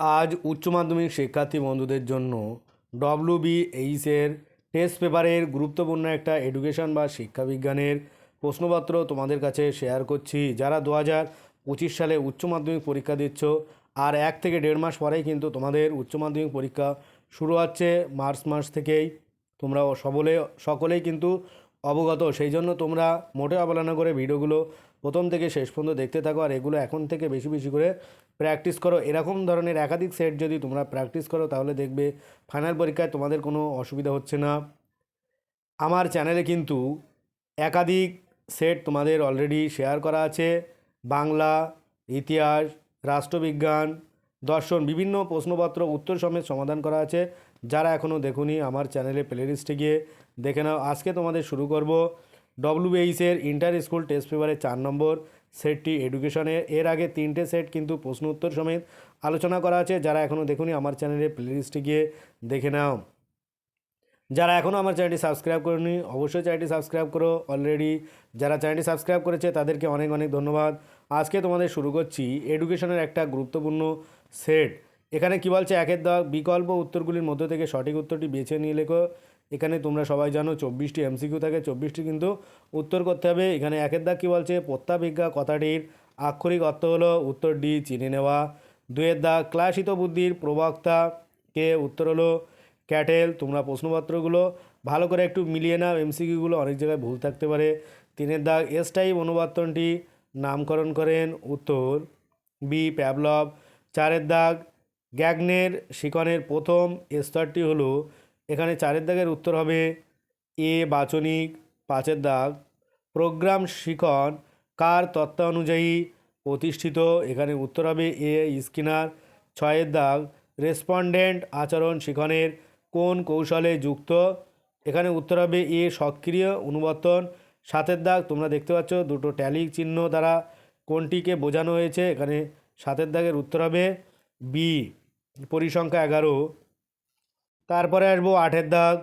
আজ উচ্চ মাধ্যমিক শিক্ষার্থী বন্ধুদের জন্য ডব্লিউ বি এইচের টেস্ট পেপারের গুরুত্বপূর্ণ একটা এডুকেশন বা শিক্ষাবিজ্ঞানের প্রশ্নপত্র তোমাদের কাছে শেয়ার করছি। যারা দু হাজার পঁচিশ সালে উচ্চ মাধ্যমিক পরীক্ষা দিচ্ছ, আর এক থেকে দেড় মাস পরেই কিন্তু তোমাদের উচ্চ মাধ্যমিক পরীক্ষা শুরু হচ্ছে, মার্চ মাস থেকেই। তোমরা সকলে সকলেই কিন্তু অবগত। সেই জন্য তোমরা মোটে অবহেলনা করে ভিডিওগুলো প্রথম থেকে শেষ পর্যন্ত দেখতে থাকো আর এগুলো এখন থেকে বেশি বেশি করে প্র্যাকটিস করো। এরকম ধরনের একাধিক সেট যদি তোমরা প্র্যাকটিস করো, তাহলে দেখবে ফাইনাল পরীক্ষায় তোমাদের কোনো অসুবিধা হচ্ছে না। আমার চ্যানেলে কিন্তু একাধিক সেট তোমাদের অলরেডি শেয়ার করা আছে। বাংলা, ইতিহাস, রাষ্ট্রবিজ্ঞান, দর্শন, বিভিন্ন প্রশ্নপত্র, উত্তর সমেত সমাধান করা আছে। যারা এখনও দেখুনি, আমার চ্যানেলে প্লেলিস্টে গিয়ে দেখে নাও। আজকে তোমাদের শুরু করব ডব্লিউবিএইচের ইন্টার স্কুল টেস্ট পেপারের চার নম্বর সেটটি এডুকেশনে এর। আগে তিনটে সেট কিন্তু প্রশ্ন উত্তর সমেত আলোচনা করা আছে। যারা এখনও দেখুনি, আমার চ্যানেলে প্লেলিস্টে গিয়ে দেখে নাও। যারা এখনও আমার চ্যানেলটি সাবস্ক্রাইব করেনি, অবশ্যই চ্যানেলটি সাবস্ক্রাইব করো। অলরেডি যারা চ্যানেলটি সাবস্ক্রাইব করেছে, তাদেরকে অনেক অনেক ধন্যবাদ। আজকে তোমাদের শুরু করছি এডুকেশনের একটা গুরুত্বপূর্ণ সেট এখানে কী বলছে? একের দাগ বিকল্প উত্তরগুলির মধ্য থেকে সঠিক উত্তরটি বেছে নিয়ে লেখো। এখানে তোমরা সবাই জানো চব্বিশটি এমসিকিউ থাকে, চব্বিশটি কিন্তু উত্তর করতে হবে। এখানে একের দাগ কী বলছে? প্রত্যাবিজ্ঞা কথাটির আক্ষরিক অর্থ হলো উত্তর ডি চিনে নেওয়া। দুয়ের দাগ ক্লাসিত বুদ্ধির প্রবক্তা কে? উত্তর হলো ক্যাটেল। তোমরা প্রশ্নপত্রগুলো ভালো করে একটু মিলিয়ে নাও, এমসিকিউগুলো অনেক জায়গায় ভুল থাকতে পারে। তিনের দাগ এস টাইপ অনুবাদনটি নামকরণ করেন উত্তর বি প্যাবলভ চারের দাগ গ্যাগনের শিকনের প্রথম স্তরটি হলো, এখানে চারের দাগের উত্তর হবে এ বাচনিক, পাঁচের দাগ। প্রোগ্রাম শিখন কার তত্ত্বানুযায়ী প্রতিষ্ঠিত? এখানে উত্তর হবে এ স্কিনার। ছয়ের দাগ, রেসপন্ডেন্ট আচরণ শিখনের কোন কৌশলে যুক্ত? এখানে উত্তর হবে এ সক্রিয় অনুবর্তন। সাতের দাগ, তোমরা দেখতে পাচ্ছ দুটো ট্যালি চিহ্ন দ্বারা কোনটিকে বোঝানো হয়েছে। এখানে সাতের দাগের উত্তর হবে বি। পরিসংখ্যা এগারো। তারপরে আসব আটের দাগ।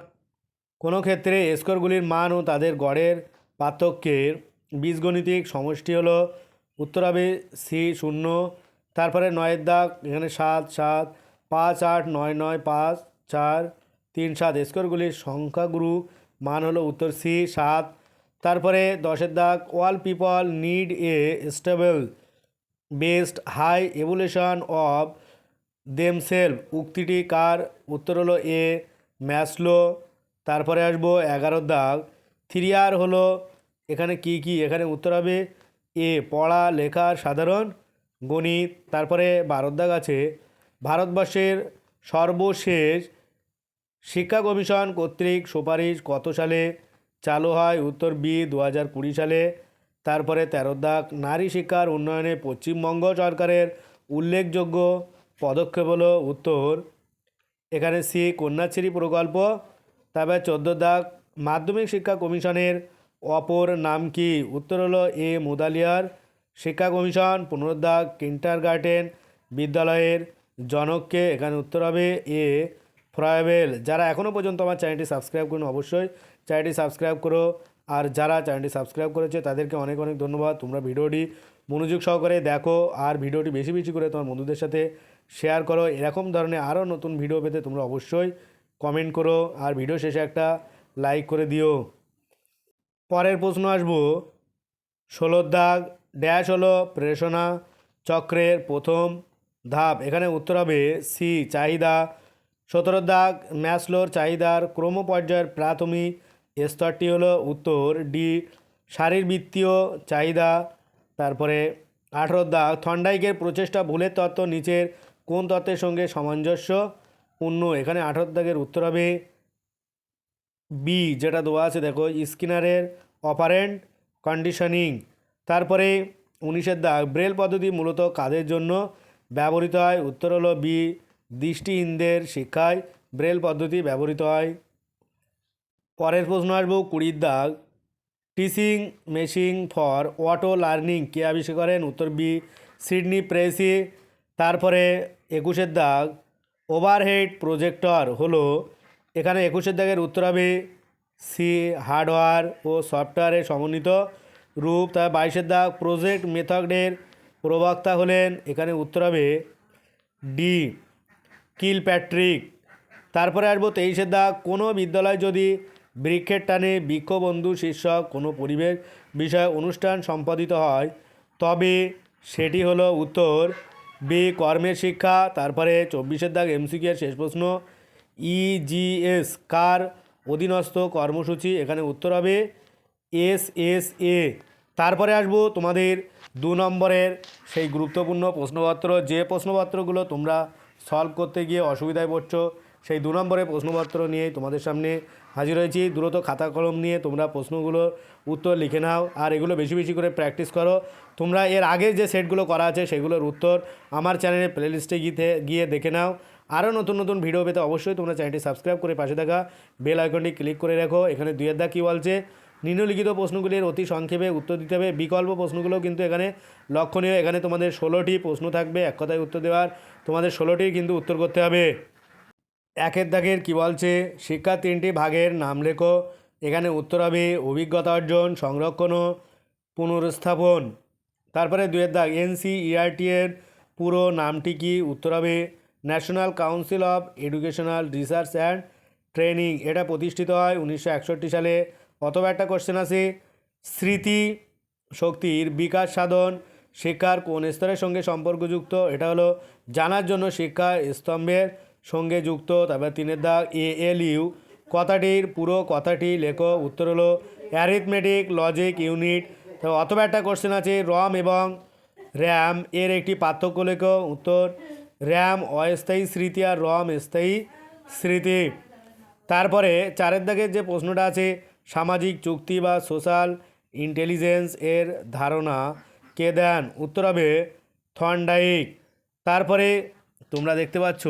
কোনো ক্ষেত্রে স্কোরগুলির মান ও তাদের গড়ের পার্থক্যের বীজগণিতিক সমষ্টি হলো উত্তর হবে সি শূন্য, তারপরে নয়ের দাগ, এখানে সাত সাত, পাঁচ, আট, নয় নয়, পাঁচ, চার, তিন, সাত। স্কোরগুলির সংখ্যাগুরু মান হলো উত্তর সি, সাত। তারপরে দশের দাগ all people need a stable, based high evaluation of themselves উক্তিটি কার? উত্তর হলো এ, ম্যাসলো। তারপরে আসব এগারো দাগ। থ্রি আর হলো এখানে কি কি? এখানে উত্তর হবে এ, পড়া লেখার সাধারণ, গণিত। তারপরে বারো দাগ আছে। ভারতবর্ষের সর্বশেষ শিক্ষা কমিশন কর্তৃক সুপারিশ কত সালে চালু হয়? উত্তর বি দু হাজার কুড়ি সালে। তারপরে তেরো দাগ। নারী শিক্ষার উন্নয়নে পশ্চিমবঙ্গ সরকারের উল্লেখযোগ্য পদক্ষেপ হলো উত্তর। এখানে সি কন্যাশ্রী প্রকল্প, তারপরে চোদ্দ দাগ মাধ্যমিক শিক্ষা কমিশনের অপর নাম কি? উত্তর হলো এ মুদালিয়ার শিক্ষা কমিশন, পনেরো দাগ কিন্টার গার্ডেন বিদ্যালয়ের জনককে। এখানে উত্তর হবে এ ফ্রয়েবেল। যারা এখনও পর্যন্ত আমার চ্যানেলটি সাবস্ক্রাইব করুন অবশ্যই চ্যানেলটি সাবস্ক্রাইব করো। আর যারা চ্যানেলটি সাবস্ক্রাইব করেছে, তাদেরকে অনেক অনেক ধন্যবাদ। তোমরা ভিডিওটি মনোযোগ সহকারে দেখো আর ভিডিওটি বেশি বেশি করে তোমার বন্ধুদের সাথে শেয়ার করো। এরকম ধরনের আরও নতুন ভিডিও পেতে তোমরা অবশ্যই কমেন্ট করো আর ভিডিও শেষে একটা লাইক করে দিও। পরের প্রশ্ন আসব। ষোলোর দাগ ড্যাশ হলো প্রেষণা চক্রের প্রথম ধাপ। এখানে উত্তর হবে সি চাহিদা। সতেরো দাগ, ম্যাসলোর চাহিদার ক্রমপর্যায়ের প্রাথমিক স্তরটি হলো উত্তর ডি শারীরবৃত্তীয় চাহিদা। তারপরে আঠেরো দাগ থন্ডাইকের প্রচেষ্টা ভুলের তত্ত্ব নিচের কোন তত্ত্বের সঙ্গে সামঞ্জস্য? পূর্ণ, এখানে আঠেরো দাগের উত্তর হবে বি যেটা দেওয়া আছে, দেখো, স্কিনারের অপারেন্ট কন্ডিশনিং। তারপরে উনিশের দাগ, ব্রেল পদ্ধতি মূলত কাদের জন্য ব্যবহৃত হয়? উত্তর হলো বি দৃষ্টিহীনদের শিক্ষায় ব্রেল পদ্ধতি ব্যবহৃত হয়। পরের প্রশ্ন আসব কুড়ির দাগ। Teaching machine for auto learning. কে আবিষ্কার করেন? উত্তর বি, সিডনি প্রেসি। তারপরে একুশের দাগ, ওভারহেড প্রজেক্টর হলো, এখানে একুশের দাগের উত্তর হবে সি, হার্ডওয়্যার ও সফটওয়্যারের সমন্বিত রূপ। তার বাইশের দাগ, প্রজেক্ট মেথডের প্রবক্তা হলেন, এখানে উত্তর হবে ডি কিল প্যাট্রিক তারপরে আসব তেইশের দাগ, কোনো বিদ্যালয় যদি বৃক্ষের টানে বৃক্ষবন্ধু শীর্ষক কোনো পরিবেশ বিষয় অনুষ্ঠান সম্পাদিত হয়, তবে সেটি হলো উত্তর। বি, কর্মের শিক্ষা, তারপরে চব্বিশের দাগ এমসিকিউ এর শেষ প্রশ্ন। ইজিএস কার অধীনস্থ কর্মসূচি? এখানে উত্তর হবে এস এস, এ। তারপরে আসব তোমাদের দু নম্বরের সেই গুরুত্বপূর্ণ প্রশ্নপত্র। যে প্রশ্নপত্রগুলো তোমরা সলভ করতে গিয়ে অসুবিধায় পড়ছো, সেই দু নম্বরের প্রশ্নপত্র নিয়ে তোমাদের সামনে হাজির হয়েছি। দ্রুত খাতা কলম নিয়ে তোমরা প্রশ্নগুলোর উত্তর লিখে নাও আর এগুলো বেশি বেশি করে প্র্যাকটিস করো। তোমরা এর আগে যে সেটগুলো করা আছে সেগুলোর উত্তর আমার চ্যানেলের প্লেলিস্টে গিয়ে গিয়ে দেখে নাও। আরও নতুন নতুন ভিডিও পেতে অবশ্যই তোমরা চ্যানেলটি সাবস্ক্রাইব করে পাশে থাকা বেল আইকনটি ক্লিক করে রাখো। এখানে দুইয়ের দা কী বলছে। নিম্নলিখিত প্রশ্নগুলির অতি সংক্ষেপে উত্তর দিতে হবে। বিকল্প প্রশ্নগুলো কিন্তু এখানে লক্ষণীয়। এখানে তোমাদের ষোলোটি প্রশ্ন থাকবে। এক কথায় উত্তর দেওয়ার তোমাদের ষোলোটির কিন্তু উত্তর করতে হবে। একের দাগের কী বলছে? শিক্ষার তিনটি ভাগের নাম লেখো। এখানে উত্তর হবে অভিজ্ঞতা অর্জন, সংরক্ষণ ও পুনরস্থাপন। তারপরে দুয়ের দাগ, এনসিইআরটি এর পুরো নামটি কি? উত্তর হবে national council of educational research and training এটা প্রতিষ্ঠিত হয় উনিশশো একষট্টি সালে। অথবা একটা কোশ্চেন আছে, স্মৃতি শক্তির বিকাশ সাধন শিক্ষার কোন স্তরের সঙ্গে সম্পর্কযুক্ত? এটা হলো, জানার জন্য শিক্ষা স্তম্ভের সঙ্গে যুক্ত। তারপর তিনের দাগ, এ, এল, ইউ। কথাটির, পুরো কথাটি লেখো। উত্তর হলো অ্যারিথমেটিক লজিক ইউনিট অথবা একটা কোশ্চেন আছে রম এবং র্যাম এর একটি পার্থক্য লেখো। উত্তর র্যাম অস্থায়ী স্মৃতি আর রম স্থায়ী স্মৃতি। তারপরে চারের দাগের যে প্রশ্নটা আছে, সামাজিক চুক্তি বা সোশ্যাল ইন্টেলিজেন্স এর ধারণা কে দেন? উত্তর হবে থন্ডাইক তারপরে তোমরা দেখতে পাচ্ছ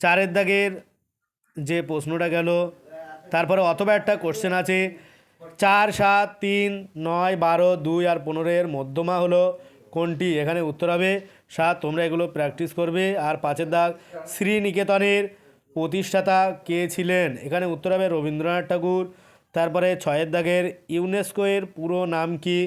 চারের দাগের যে প্রশ্নটা গেল, তারপরে অথবা একটা কোশ্চেন আছে। চার, সাত, তিন, নয়, বারো, দুই আর পনেরোর মধ্যমা হলো কোনটি? এখানে উত্তর হবে সাত, তোমরা এগুলো প্র্যাকটিস করবে। আর পাঁচের দাগ, শ্রীনিকেতনের প্রতিষ্ঠাতা কে ছিলেন? এখানে উত্তর হবে রবীন্দ্রনাথ ঠাকুর। তারপরে ছয়ের দাগের ইউনেস্কো এর পুরো নাম কি?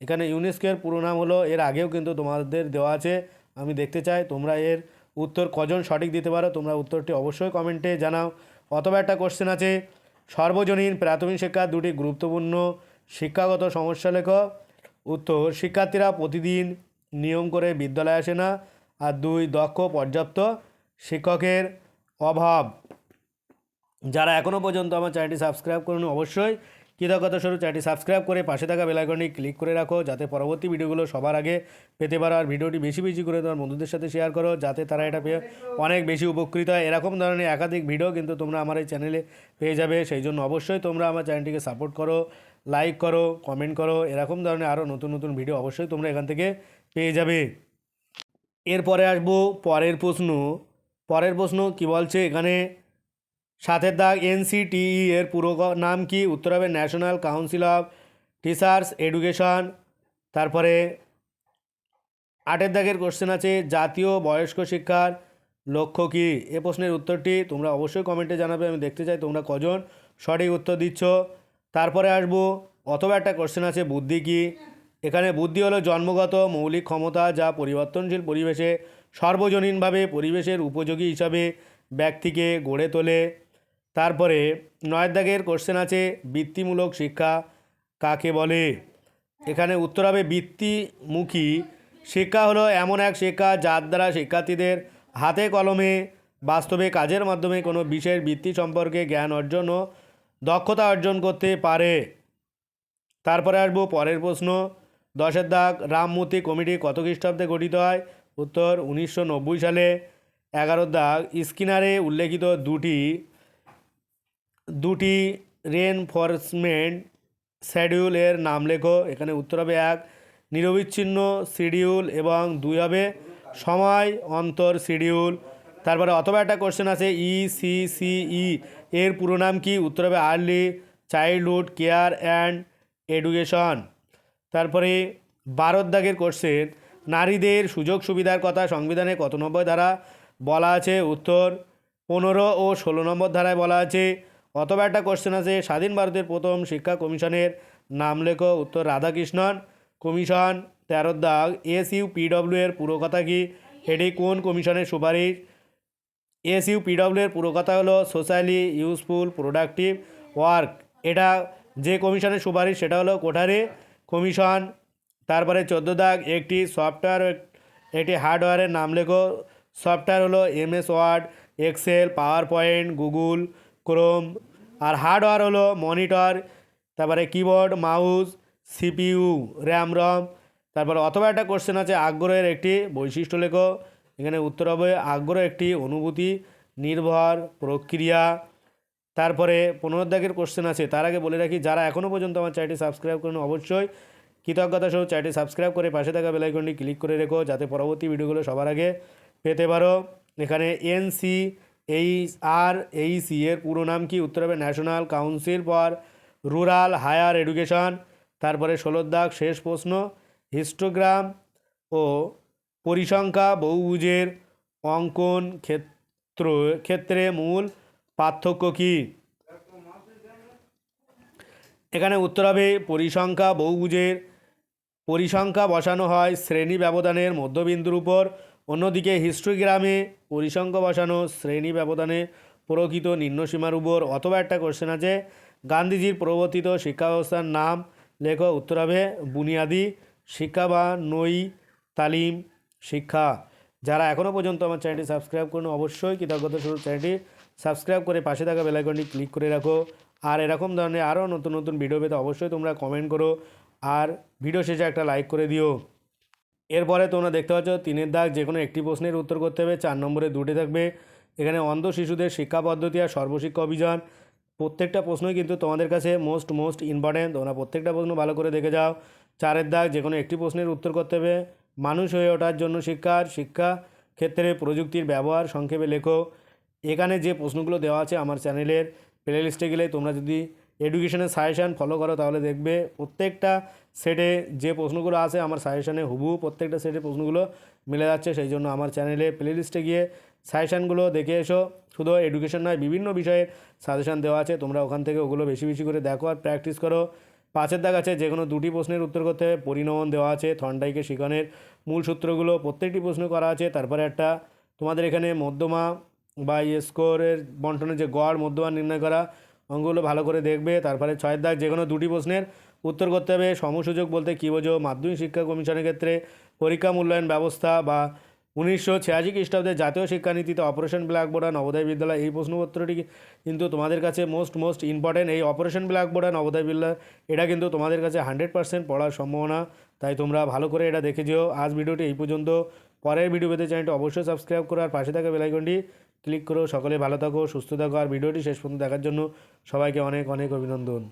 এখানে ইউনেস্কো এর পুরো নাম হলো, এর আগেও কিন্তু তোমাদের দেওয়া আছে। আমি দেখতে চাই তোমরা এর উত্তর কজন সঠিক দিতে পারো তোমরা উত্তরটি অবশ্যই কমেন্টে জানাও। অথবা একটা কোশ্চেন আছে, সর্বজনীন প্রাথমিক শিক্ষার দুটি গুরুত্বপূর্ণ শিক্ষাগত সমস্যা লেখ। উত্তর, শিক্ষার্থীরা প্রতিদিন নিয়ম করে বিদ্যালয়ে আসে না। আর দুই, দক্ষ, পর্যাপ্ত শিক্ষকের অভাব। যারা এখনও পর্যন্ত আমার চ্যানেলটি সাবস্ক্রাইব করুন, অবশ্যই কৃতজ্ঞতা স্বরূপ চ্যানেলটি সাবস্ক্রাইব করে পাশে থাকা বেলাইকনটি ক্লিক করে রাখো, যাতে পরবর্তী ভিডিওগুলো সবার আগে পেতে পারো। আর ভিডিওটি বেশি বেশি করে তোমার বন্ধুদের সাথে শেয়ার করো, যাতে তারা এটা পেয়ে অনেক বেশি উপকৃত হয়। এরকম ধরনের একাধিক ভিডিও কিন্তু তোমরা আমার এই চ্যানেলে পেয়ে যাবে। সেই জন্য অবশ্যই তোমরা আমার চ্যানেলটিকে সাপোর্ট করো লাইক করো কমেন্ট করো। এরকম ধরনের আরও নতুন নতুন ভিডিও অবশ্যই তোমরা এখান থেকে পেয়ে যাবে। এরপরে আসব পরের প্রশ্ন। পরের প্রশ্ন কি বলছে? এখানে সাতের দাগ এনসিটিই এর পুরো নাম কি? উত্তর হবে national council of teachers education তারপরে আটের দাগের কোশ্চেন আছে, জাতীয় বয়স্ক শিক্ষার লক্ষ্য কি? এ প্রশ্নের উত্তরটি তোমরা অবশ্যই কমেন্টে জানাবে, আমি দেখতে চাই তোমরা কজন। সঠিক উত্তর দিচ্ছ। তারপরে আসব, অথবা একটা কোশ্চেন আছে, বুদ্ধি কি? এখানে বুদ্ধি হলো জন্মগত মৌলিক ক্ষমতা যা পরিবর্তনশীল পরিবেশে সর্বজনীনভাবে পরিবেশের উপযোগী হিসাবে ব্যক্তিকে গড়ে তোলে। তারপরে নয়ের দাগের কোশ্চেন আছে, বৃত্তিমূলক শিক্ষা কাকে বলে? এখানে উত্তর হবে বৃত্তিমুখী। শিক্ষা হলো এমন এক শিক্ষা যার দ্বারা শিক্ষার্থীদের হাতে কলমে, বাস্তবে কাজের মাধ্যমে কোনো বিশেষ বৃত্তি সম্পর্কে জ্ঞান অর্জন ও দক্ষতা অর্জন করতে পারে। তারপরে আসব পরের প্রশ্ন। দশের দাগ, রামমূর্তি কমিটি কত খ্রিস্টাব্দে গঠিত হয়? উত্তর উনিশশো নব্বই সালে। এগারো দাগ, স্কিনারে উল্লেখিত দুটি দুটি রেনফোর্সমেন্ট শিডিউল এর নাম লেখো। এখানে উত্তর হবে এক, নিরবিচ্ছিন্ন শিডিউল এবং দুই হবে সময় অন্তর শিডিউল তারপরে অথবা একটা কোশ্চেন আছে ই সি সি ই এর পুরো নাম কি? উত্তর হবে early childhood care and education তারপরে বারোর দাগের কোশ্চেন নারীদের সুযোগ সুবিধার কথা সংবিধানে কত নম্বর ধারা বলা আছে? উত্তর, পনেরো ও ষোলো নম্বর ধারায় বলা আছে। অথবা একটা কোশ্চেন আছে, স্বাধীন ভারতের প্রথম শিক্ষা কমিশনের নাম লেখো, উত্তর রাধাকৃষ্ণন। কমিশন তেরোর দাগ এস ইউ পিডব্লিউ এর পুরো কথা কি? এটি কোন কমিশনের সুপারিশ? এসইউ পিডব্লিউ এর পুরো কথা হলো সোশ্যালি ইউজফুল প্রোডাক্টিভ ওয়ার্ক এটা যে কমিশনের সুপারিশ, সেটা হলো কোঠারি কমিশন, তারপরে চোদ্দ দাগ, একটি সফটওয়্যার একটি হার্ডওয়্যারের নাম লেখো। সফটওয়্যার হলো MS Word, Excel PowerPoint Google Chrome আর হার্ডওয়্যার হলো মনিটর, তারপরে keyboard, mouse, CPU, RAM, ROM. তারপরে অথবা একটা কোশ্চেন আছে, আগ্রহের একটি বৈশিষ্ট্য লেখো। এখানে উত্তর হবে, আগ্রহ একটি অনুভূতি, নির্ভর প্রক্রিয়া। তারপরে পনেরো দাগের কোশ্চেন আছে, তার আগে বলে রাখি, যারা এখনও পর্যন্ত আমার চ্যানেলটি সাবস্ক্রাইব করেন অবশ্যই কৃতজ্ঞতা সহ চ্যানেলটি সাবস্ক্রাইব করে পাশে থাকা বেলাইকনটি ক্লিক করে রেখো, যাতে পরবর্তী ভিডিওগুলো সবার আগে পেতে পারো। এখানে এনসি এইচ আর এইসি এর পুরো নাম কি? উত্তর হবে national council for rural higher education তারপরে ষোলোর দাগ, শেষ প্রশ্ন। হিস্টোগ্রাম ও পরিসংখ্যা বহুভুজের অঙ্কন ক্ষেত্র, ক্ষেত্রে মূল পার্থক্য কী? এখানে উত্তর হবে পরিসংখ্যা বহুভুজের, পরিসংখ্যা বসানো হয় শ্রেণি ব্যবধানের মধ্যবিন্দুর উপর। অন্যদিকে হিস্ট্রিগ্রামে পরিসংখ্য বসানো শ্রেণি ব্যবধানে প্রকৃত নিম্নসীমার উপর অথবা একটা কোশ্চেন আছে। গান্ধীজির প্রবর্তিত শিক্ষা ব্যবস্থার নাম লেখো উত্তর হবে বুনিয়াদি শিক্ষা বা নই তালিম শিক্ষা। যারা এখনও পর্যন্ত আমার চ্যানেলটি সাবস্ক্রাইব করুন অবশ্যই কৃতজ্ঞতা শুরু চ্যানেলটি সাবস্ক্রাইব করে পাশে থাকা বেলাইকনটি ক্লিক করে রাখো। আর এরকম ধরনের আরও নতুন নতুন ভিডিও পেতে অবশ্যই তোমরা কমেন্ট করো। আর ভিডিও শেষে একটা লাইক করে দিও। এরপরে তোমরা দেখতে পাচ্ছ তিনের দাগ যে কোনো একটি প্রশ্নের উত্তর করতে হবে। চার নম্বরে দুটি থাকবে। এখানে অন্ধ শিশুদের শিক্ষা পদ্ধতি আর সর্বশিক্ষা অভিযান। প্রত্যেকটা প্রশ্নই কিন্তু তোমাদের কাছে মোস্ট মোস্ট ইম্পর্ট্যান্ট তোমরা প্রত্যেকটা প্রশ্ন ভালো করে দেখে যাও। চারের দাগ যে কোনো একটি প্রশ্নের উত্তর করতে হবে। মানুষ হয়ে ওঠার জন্য শিক্ষার শিক্ষা ক্ষেত্রে প্রযুক্তির ব্যবহার সংক্ষেপে লেখো। এখানে যে প্রশ্নগুলো দেওয়া আছে আমার চ্যানেলের প্লে লিস্টে গেলে তোমরা যদি এডুকেশনের সাজেশান ফলো করো তাহলে দেখবে প্রত্যেকটা সেটে যে প্রশ্নগুলো আছে, আমার সাজেশানে হুবহু প্রত্যেকটা সেটে প্রশ্নগুলো মিলে যাচ্ছে। সেই জন্য আমার চ্যানেলে প্লে লিস্টে গিয়ে সাজেশানগুলো দেখে এসো। শুধু এডুকেশন নয়, বিভিন্ন বিষয়ে সাজেশান দেওয়া আছে। তোমরা ওখান থেকে ওগুলো বেশি বেশি করে দেখো আর প্র্যাকটিস করো। পাঁচের দাগ আছে যে কোনো দুটি প্রশ্নের উত্তর করতে হবে পরিণমন দেওয়া আছে, থন্ডাইকে শিখনের মূল সূত্রগুলো প্রত্যেকটি প্রশ্ন করা আছে। তারপরে একটা তোমাদের এখানে মধ্যমা বা স্কোরের বন্টনের যে গড়, মধ্যমা নির্ণয় করা, অঙ্কগুলো ভালো করে দেখবে। তারপরে ছয়ের দাগ যে কোনো দুটি প্রশ্নের উত্তর করতে হবে সমসুযোগ বলতে কী বোঝো? মাধ্যমিক শিক্ষা কমিশনের ক্ষেত্রে পরীক্ষা মূল্যায়ন ব্যবস্থা বা উনিশশো ছিয়াশি খ্রিস্টাব্দে জাতীয় শিক্ষানীতিতে অপারেশন ব্ল্যাকবোর্ড নবোদয় বিদ্যালয়, এই প্রশ্নপত্রটি কিন্তু তোমাদের কাছে মোস্ট মোস্ট ইম্পর্টেন্ট এই অপারেশন ব্ল্যাকবোর্ড নবোদয় বিদ্যালয়, এটা কিন্তু তোমাদের কাছে হান্ড্রেড পার্সেন্ট পড়ার সম্ভাবনা, তাই তোমরা ভালো করে এটা দেখে যেও। আজ ভিডিওটি এই পর্যন্ত। পরের ভিডিও পেতে চ্যানেলটি অবশ্যই সাবস্ক্রাইব করো আর পাশে থাকা বেলাইকনটি ক্লিক করো। সকলে ভালো থাকো, সুস্থ থাকো। আর ভিডিওটি শেষ পর্যন্ত দেখার জন্য সবাইকে অনেক অনেক অভিনন্দন।